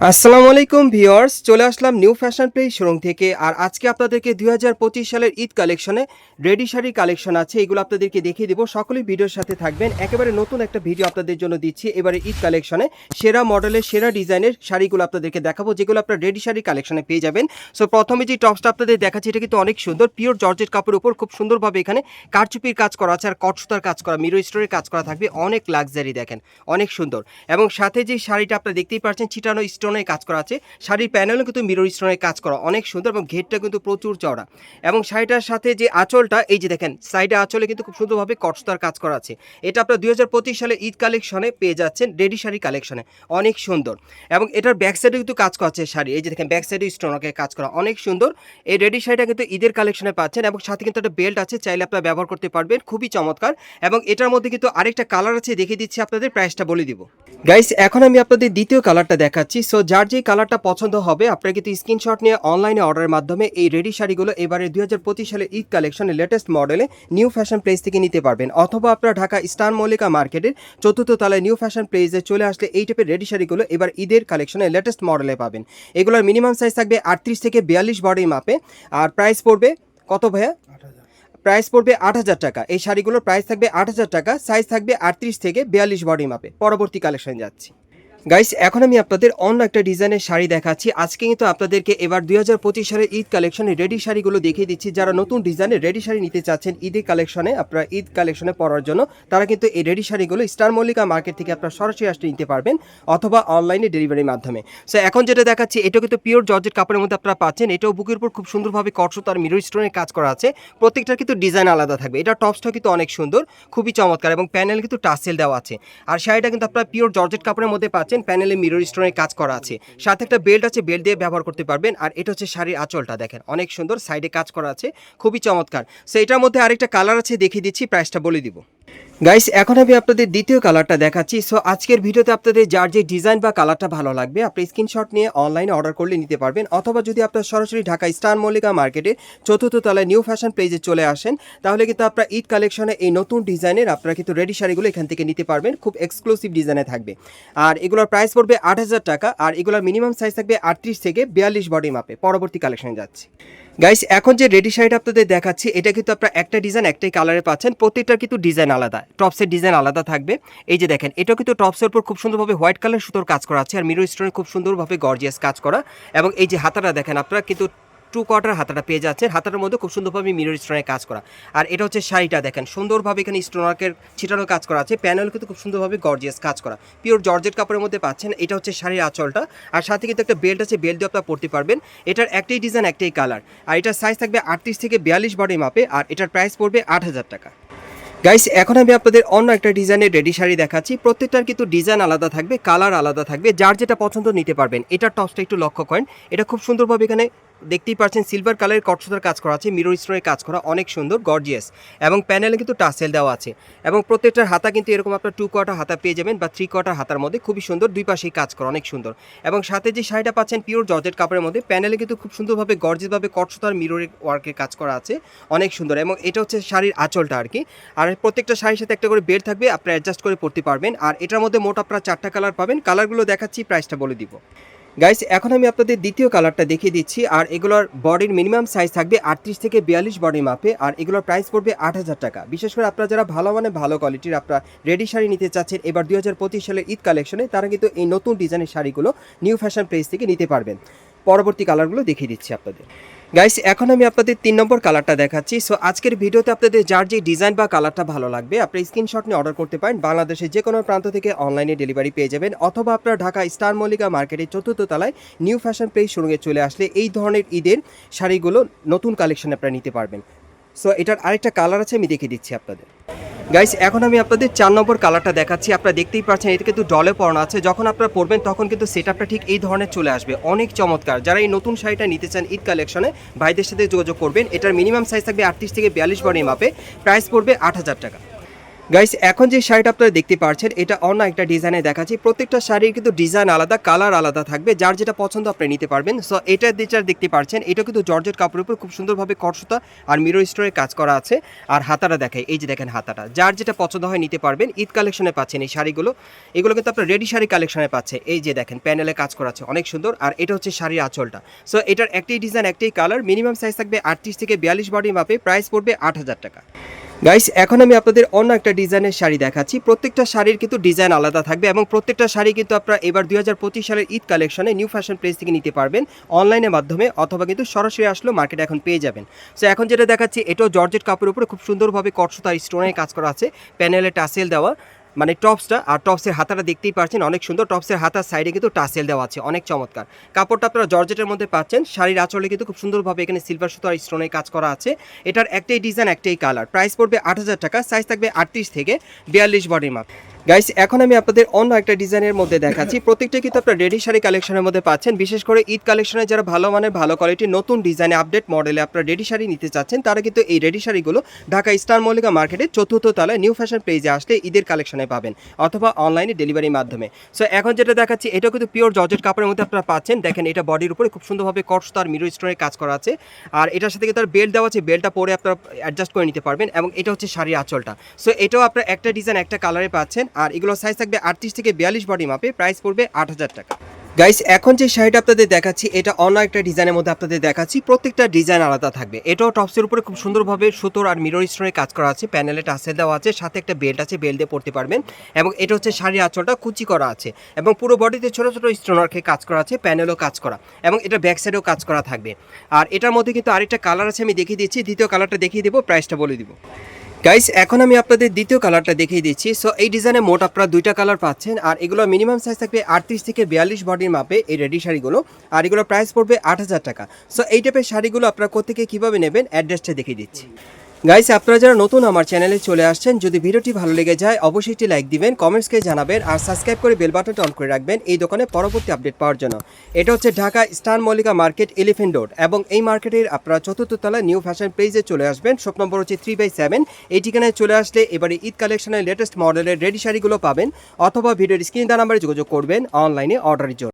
আসসালামু আলাইকুম ভিউয়ার্স, চলে আসলাম নিউ ফ্যাশন প্লেস শোরুম থেকে। আর আজকে আপনাদেরকে দুই হাজার পঁচিশ সালের ঈদ কালেকশনে রেডি শাড়ির কালেকশন আছে, এগুলো আপনাদেরকে দেখিয়ে দিব। সকলেই ভিডিওর সাথে থাকবেন। একেবারে নতুন একটা ভিডিও আপনাদের জন্য দিচ্ছি এবারে ঈদ কালেকশনে। সেরা মডেলের, সেরা ডিজাইনের শাড়িগুলো আপনাদেরকে দেখাবো, যেগুলো আপনার রেডি শাড়ি কালেকশনে পেয়ে যাবেন। সো প্রথমে যে টপসটা আপনাদের দেখাচ্ছি, এটা কিন্তু অনেক সুন্দর। পিওর জর্জেট কাপড়ের উপর খুব সুন্দরভাবে এখানে কারচুপির কাজ করা আছে আর কটসুতার কাজ করা মিরো স্টোরের কাজ করা থাকবে। অনেক লাক্সারি দেখেন, অনেক সুন্দর। এবং সাথে যে শাড়িটা আপনারা দেখতেই পাচ্ছেন চিটানো স্টোনের কাজ করা আছে। শাড়ির প্যানেলও কিন্তু মিরর স্টোনের কাজ করা। অনেক সুন্দর এবং ঘেরটা কিন্তু প্রচুর চওড়া। এবং শাড়িটার সাথে যে আঁচলটা, এই যে দেখেন সাইডে আঁচলে কিন্তু খুব সুন্দরভাবে কটসতার কাজ করা আছে। এটা আপনার দুই সালে ঈদ কালেকশনে পেয়ে যাচ্ছেন রেডি শাড়ি কালেকশনে অনেক সুন্দর। এবং এটার ব্যাক সাইডে কিন্তু কাজ করা আছে শাড়ি। এই যে দেখেন ব্যাক সাইডে স্টোনকে কাজ করা। অনেক সুন্দর। এই রেডি শাড়িটা কিন্তু ঈদের কালেকশনে পাচ্ছেন এবং সাথে কিন্তু একটা বেল্ট আছে, চাইলে আপনারা ব্যবহার করতে পারবেন। খুবই চমৎকার। এবং এটার মধ্যে কিন্তু আরেকটা কালার আছে, দেখিয়ে দিচ্ছি আপনাদের প্রাইসটা বলে দিব। গাইস এখন আমি আপনাদের দ্বিতীয় কালারটা দেখাচ্ছি। যার যে কালারটা পছন্দ হবে, আপনারা কিন্তু স্ক্রিনশট নিয়ে অনলাইনে অর্ডারের মাধ্যমে এই রেডি শাড়িগুলো এবারে দুই হাজার পঁচিশ সালে ঈদ কালেকশনের লেটেস্ট মডেলে নিউ ফ্যাশন প্লেস থেকে নিতে পারবেন। অথবা আপনারা ঢাকা স্টার মল্লিকা মার্কেটের চতুর্থ তলায় নিউ ফ্যাশন প্লেসে চলে আসলে এই টাইপের রেডি শাড়িগুলো এবার ঈদের কালেকশনের লেটেস্ট মডেলে পাবেন। এগুলোর মিনিমাম সাইজ থাকবে আটত্রিশ থেকে বিয়াল্লিশ বডি মাপে আর প্রাইস পড়বে কত ভাইয়া? প্রাইস পড়বে আট হাজার টাকা। এই শাড়িগুলোর প্রাইস থাকবে আট হাজার টাকা সাইজ থাকবে আটত্রিশ থেকে বিয়াল্লিশ বডি মাপে পরবর্তী কালেকশন যাচ্ছি। গাইস এখন আমি আপনাদের অন্য একটা ডিজাইনের শাড়ি দেখাচ্ছি। আজকে কিন্তু আপনাদেরকে এবার দুই হাজার পঁচিশ সালের ঈদ কালেকশনে রেডি শাড়িগুলো দেখিয়ে দিচ্ছি। যারা নতুন ডিজাইনের রেডি শাড়ি নিতে চাচ্ছেন ঈদের কালেকশনে আপনারা ঈদ কালেকশনে পরার জন্য, তারা কিন্তু এই রেডি শাড়িগুলো স্টার মল্লিকা মার্কেট থেকে আপনারা সরাসরি আসতে নিতে পারবেন অথবা অনলাইনে ডেলিভারির মাধ্যমে। সো এখন যেটা দেখাচ্ছি এটা কিন্তু পিওর জর্জেট কাপড়ের মধ্যে আপনারা পাচ্ছেন। এটাও বুকের উপর খুব সুন্দরভাবে কটসত আর মিরর স্টোনের কাজ করা আছে। প্রত্যেকটার কিন্তু ডিজাইন আলাদা থাকবে। এটা টপসটা কিন্তু অনেক সুন্দর, খুবই চমৎকার এবং প্যানেল কিন্তু টাসেল দেওয়া আছে। আর শাড়িটা কিন্তু আপনারা পিওর জর্জেট কাপড়ের মধ্যে পাচ্ছেন। প্যানেলে মিরর স্টোনের কাজ করা আছে। সাথে একটা বেল্ট আছে, বেল্ট দিয়ে ব্যবহার করতে পারবেন। আর এটা হচ্ছে শাড়ির আঁচলটা দেখেন। অনেক সুন্দর, সাইডে কাজ করা আছে, খুবই চমৎকার। সো এটার মধ্যে আরেকটা কালার আছে, দেখিয়ে দিচ্ছি প্রাইসটা বলে দিব। গাইস এখন আমি আপনাদের দ্বিতীয় কালারটা দেখাচ্ছি। সো আজকের ভিডিওতে আপনাদের যার যে ডিজাইন বা কালারটা ভালো লাগবে, আপনি স্ক্রিনশট নিয়ে অনলাইনে অর্ডার করলে নিতে পারবেন। অথবা যদি আপনার সরাসরি ঢাকা স্টার মল্লিকা মার্কেটে চতুর্থ তলায় নিউ ফ্যাশন প্লেজে চলে আসেন, তাহলে কিন্তু আপনার ঈদ কালেকশনে এই নতুন ডিজাইনের আপনারা কিন্তু রেডি শাড়িগুলো এখান থেকে নিতে পারবেন। খুব এক্সক্লুসিভ ডিজাইনে থাকবে। আর এগুলোর প্রাইস পড়বে আট হাজার টাকা, আর এগুলোর মিনিমাম সাইজ থাকবে আটত্রিশ থেকে বিয়াল্লিশ বডি মাপে পরবর্তী কালেকশনে যাচ্ছে। গাইস এখন যে রেডি শাড়িটা আপনাদের দেখাচ্ছি, এটা কিন্তু আপনারা একটা ডিজাইন একটাই কালারে পাচ্ছেন, প্রত্যেকটার কিন্তু ডিজাইন আলাদা। টপসের ডিজাইন আলাদা থাকবে। এই যে দেখেন, এটাও কিন্তু টপসের উপর খুব সুন্দরভাবে হোয়াইট কালার সুতোর কাজ করা আছে আর মিরো স্টোনে খুব সুন্দরভাবে গর্জিয়াস কাজ করা। এবং এই যে হাতাটা দেখেন, আপনারা কিন্তু টু কোয়ার্টার হাতাটা পেয়ে যাচ্ছেন। হাতাটার মধ্যে খুব সুন্দরভাবে মিরর স্টোনের কাজ করা। আর এটা হচ্ছে শাড়িটা দেখেন, সুন্দরভাবে এখানে স্টোনার্কের ছিটানো কাজ করা আছে। প্যানেল কিন্তু খুব সুন্দরভাবে গর্জিয়াস কাজ করা। পিওর জর্জেট কাপড়ের মধ্যে পাচ্ছেন, এটা হচ্ছে শাড়ির আঁচলটা। আর সাথে কিন্তু একটা বেল্ট আছে, বেল্ট দিয়ে আপনারা পড়তে পারবেন। এটার একটাই ডিজাইন, একটাই কালার। আর এটার সাইজ থাকবে আটত্রিশ থেকে বিয়াল্লিশ বডি মাপে আর এটার প্রাইস পড়বে আট হাজার টাকা। গাইস এখন আমি আপনাদের অন্য একটা ডিজাইনের রেডি শাড়ি দেখাচ্ছি। প্রত্যেকটার কিন্তু ডিজাইন আলাদা থাকবে কালার আলাদা থাকবে। যার যেটা পছন্দ নিতে পারবেন এটার টপসটা একটু লক্ষ্য করেন। এটা খুব সুন্দরভাবে এখানে দেখতেই পাচ্ছেন সিলভার কালারের কটসুতার কাজ করা আছে মিরর স্টোনের কাজ করা, অনেক সুন্দর গর্জিয়াস এবং প্যানেলে কিন্তু টাসেল দেওয়া আছে। এবং প্রত্যেকটার হাতা কিন্তু এরকম আপনার টু কোয়ার্টার হাতা পেয়ে যাবেন বা থ্রি কোয়ার্টার হাতার মধ্যে খুবই সুন্দর, দুই পাশেই কাজ করা, অনেক সুন্দর। এবং সাথে যে শাড়িটা পাচ্ছেন পিওর জর্জেট কাপড়ের মধ্যে প্যানেলে কিন্তু খুব সুন্দরভাবে গর্জিয়াসভাবে কটসুতার মিররের ওয়ার্কের কাজ করা আছে, অনেক সুন্দর। এবং এটা হচ্ছে শাড়ির আঁচলটা আর কি। আর প্রত্যেকটা শাড়ির সাথে একটা করে বেড থাকবে, আপনি অ্যাডজাস্ট করে পড়তে পারবেন। আর এটার মধ্যে মোট আপনারা চারটা কালার পাবেন। কালারগুলো দেখাচ্ছি প্রাইসটা বলে দিব। গাইস এখন আমি আপনাদের দ্বিতীয় কালারটা দেখিয়ে দিচ্ছি, আর এগুলোর বডির মিনিমাম সাইজ থাকবে আটত্রিশ থেকে বিয়াল্লিশ বডি মাপে আর এগুলোর প্রাইস পড়বে আট হাজার টাকা। বিশেষ করে আপনারা যারা ভালো মানে ভালো কোয়ালিটির আপনারা রেডি শাড়ি নিতে চাচ্ছেন, এবার দুই হাজার পঁচিশ সালের ঈদ কালেকশনে তারা কিন্তু এই নতুন ডিজাইনের শাড়িগুলো নিউ ফ্যাশন প্লেস থেকে নিতে পারবেন। পরবর্তী কালারগুলো দেখিয়ে দিচ্ছি আপনাদের। গাইস এখন আমি আপনাদের তিন নম্বর কালারটা দেখাচ্ছি। সো আজকের ভিডিওতে আপনাদের যার যে ডিজাইন বা কালারটা ভালো লাগবে, আপনি স্ক্রিনশট নিয়ে অর্ডার করতে পারেন। বাংলাদেশের যে কোনো প্রান্ত থেকে অনলাইনে ডেলিভারি পেয়ে যাবেন। অথবা আপনার ঢাকা স্টার মল্লিকা মার্কেটের চতুর্থ তলায় নিউ ফ্যাশন প্লেস শোরুমে চলে আসলে এই ধরনের ঈদের শাড়িগুলো নতুন কালেকশন আপনারা নিতে পারবেন। সো এটার আরেকটা কালার আছে, আমি দেখিয়ে দিচ্ছি আপনাদের। গাইস এখন আমি আপনাদের চার নম্বর কালারটা দেখাচ্ছি। আপনারা দেখতেই পাচ্ছেন এটা কিন্তু ডলে পড়ানো আছে। যখন আপনারা পরবেন, তখন কিন্তু সেটআপটা ঠিক এই ধরনের চলে আসবে। অনেক চমৎকার। যারা এই নতুন শাড়িটা নিতে চান ঈদ কালেকশনে ভাইদের সাথে যোগাযোগ করবেন। এটার মিনিমাম সাইজ থাকবে আটত্রিশ থেকে বিয়াল্লিশ বডি মাপে। প্রাইস পড়বে আট হাজার টাকা। গাইস এখন যে শাড়িটা আপনারা দেখতে পাচ্ছেন এটা অন্য একটা ডিজাইনে দেখাচ্ছি। প্রত্যেকটা শাড়ির কিন্তু ডিজাইন আলাদা কালার আলাদা থাকবে। যার যেটা পছন্দ আপনি নিতে পারবেন। সো এটা যেটা দেখতে পাচ্ছেন এটা কিন্তু জর্জেট কাপড়ের উপর খুব সুন্দরভাবে কটসুতা আর মিরর স্টোরে কাজ করা আছে। আর হাতাটা দেখায় এই যে দেখেন হাতাটা। যার যেটা পছন্দ হয় নিতে পারবেন, ঈদ কালেকশনে পাচ্ছেন এই শাড়িগুলো। এগুলো কিন্তু আপনার রেডি শাড়ি কালেকশনে পাচ্ছে। এই যে দেখেন প্যানেলে কাজ করা আছে, অনেক সুন্দর। আর এটা হচ্ছে শাড়ির আঁচলটা। সো এটার একটাই ডিজাইন একটাই কালার মিনিমাম সাইজ থাকবে আটত্রিশ থেকে বিয়াল্লিশ বডি মাপে। প্রাইস পড়বে আট হাজার টাকা। গাইস এখন আমি আপনাদের অন্য একটা ডিজাইনের শাড়ি দেখাচ্ছি। প্রত্যেকটা শাড়ির কিন্তু ডিজাইন আলাদা থাকবে এবং প্রত্যেকটা শাড়ি কিন্তু আপনারা এবার দুই হাজার পঁচিশ সালের ঈদ কালেকশনে নিউ ফ্যাশন প্লেস থেকে নিতে পারবেন অনলাইনের মাধ্যমে অথবা কিন্তু সরাসরি আসলেও মার্কেটে এখন পেয়ে যাবেন। সো এখন যেটা দেখাচ্ছি, এটাও জর্জেট কাপড়ের উপরে খুব সুন্দরভাবে কটসুতা স্টোনের কাজ করা আছে। প্যানেলে টাসেল দেওয়া। মানে টপসটা আর টপসের হাতাটা দেখতেই পাচ্ছেন, অনেক সুন্দর। টপসের হাতার সাইডে কিন্তু টাসেল দেওয়া আছে, অনেক চমৎকার। কাপড়টা আপনারা জর্জেটের মধ্যে পাচ্ছেন, শাড়ির আঁচলে কিন্তু খুব সুন্দরভাবে এখানে সিলভার সুতো আর স্টোনের কাজ করা আছে। এটার একটাই ডিজাইন একটাই কালার প্রাইস পড়বে আট হাজার টাকা সাইজ থাকবে আটত্রিশ থেকে বিয়াল্লিশ বডির মাপ। গাইস এখন আমি আপনাদের অন্য একটা ডিজাইনের মধ্যে দেখাচ্ছি। প্রত্যেকটা কিন্তু আপনার রেডি শাড়ি কালেকশনের মধ্যে পাচ্ছেন। বিশেষ করে ঈদ কালেকশনে যারা ভালো মানের, ভালো কোয়ালিটির নতুন ডিজাইনে আপডেট মডেলে আপনারা রেডি শাড়ি নিতে চাচ্ছেন, তারা কিন্তু এই রেডি শাড়িগুলো ঢাকা স্টার মল্লিকা মার্কেটে চতুর্থ তলায় নিউ ফ্যাশন পেজে আসলে ঈদের কালেকশনে পাবেন, অথবা অনলাইনে ডেলিভারির মাধ্যমে। সো এখন যেটা দেখাচ্ছি, এটাও কিন্তু পিওর জর্জেট কাপড়ের মধ্যে আপনারা পাচ্ছেন। দেখেন, এটা বডির উপরে খুব সুন্দরভাবে কটস তার মিরো স্টোনের কাজ করা আছে। আর এটার সাথে কিন্তু তার বেল্ট দেওয়া আছে বেল্টটা পরে আপনারা অ্যাডজাস্ট করে নিতে পারবেন, এবং এটা হচ্ছে শাড়ির আঁচলটা। সো এটাও আপনারা একটা ডিজাইন একটা কালারে পাচ্ছেন। আর এগুলো সাইজ থাকবে আটত্রিশ থেকে বিয়াল্লিশ বডি মাপে প্রাইস পড়বে আট হাজার টাকা। গাইস এখন যে শাড়িটা আপনাদের দেখাচ্ছি, এটা অন্য একটা ডিজাইনের মধ্যে আপনাদের দেখাচ্ছি। প্রত্যেকটা ডিজাইন আলাদা থাকবে। এটাও টপসের উপরে খুব সুন্দরভাবে সুতোর আর মিরর স্টোনের কাজ করা আছে। প্যানেলে টাসেল দেওয়া আছে, সাথে একটা বেল্ট আছে বেল্ট দিয়ে পড়তে পারবেন। এবং এটা হচ্ছে শাড়ির আঁচলটা কুচি করা আছে। এবং পুরো বডিতে ছোট ছোট স্টোনারকে কাজ করা আছে প্যানেলও কাজ করা। এবং এটা ব্যাক সাইডেও কাজ করা থাকবে। আর এটার মধ্যে কিন্তু আরেকটা কালার আছে, আমি দেখিয়ে দিচ্ছি। দ্বিতীয় কালারটা দেখিয়ে দেবো প্রাইসটা বলে দিব। গাইস এখন আমি আপনাদের দ্বিতীয় কালারটা দেখিয়ে দিচ্ছি। সো এই ডিজাইনে মোট আপনারা দুইটা কালার পাচ্ছেন। আর এগুলো মিনিমাম সাইজ থাকবে আটত্রিশ থেকে বিয়াল্লিশ বডির মাপে এই রেডি শাড়িগুলো। আর এগুলো প্রাইস পড়বে আট হাজার টাকা। সো এই টাইপের শাড়িগুলো আপনারা কোথেকে কীভাবে নেবেন? অ্যাড্রেসটা দেখিয়ে দিচ্ছি। গাইস আপনারা যারা নতুন আমার চ্যানেলে চলে আসছেন, যদি ভিডিওটি ভালো লেগে যায়, অবশ্যই একটি লাইক দিবেন কমেন্টসকে জানাবেন, আর সাবস্ক্রাইব করে বেল বাটনটা অন করে রাখবেন এই দোকানে পরবর্তী আপডেট পাওয়ার জন্য। এটা হচ্ছে Dhaka star Mallika market Elephant Road এবং এই মার্কেটের আপনারা চতুর্থ তলায় নিউ ফ্যাশন পেজে চলে আসবেন শপ নম্বর হচ্ছে থ্রি বাই সেভেন এই ঠিকানায় চলে আসলে এবারে ঈদ কালেকশনের লেটেস্ট মডেলের রেডি শাড়িগুলো পাবেন, অথবা ভিডিওর স্ক্রিন দা নাম্বারে যোগাযোগ করবেন অনলাইনে অর্ডারের জন্য।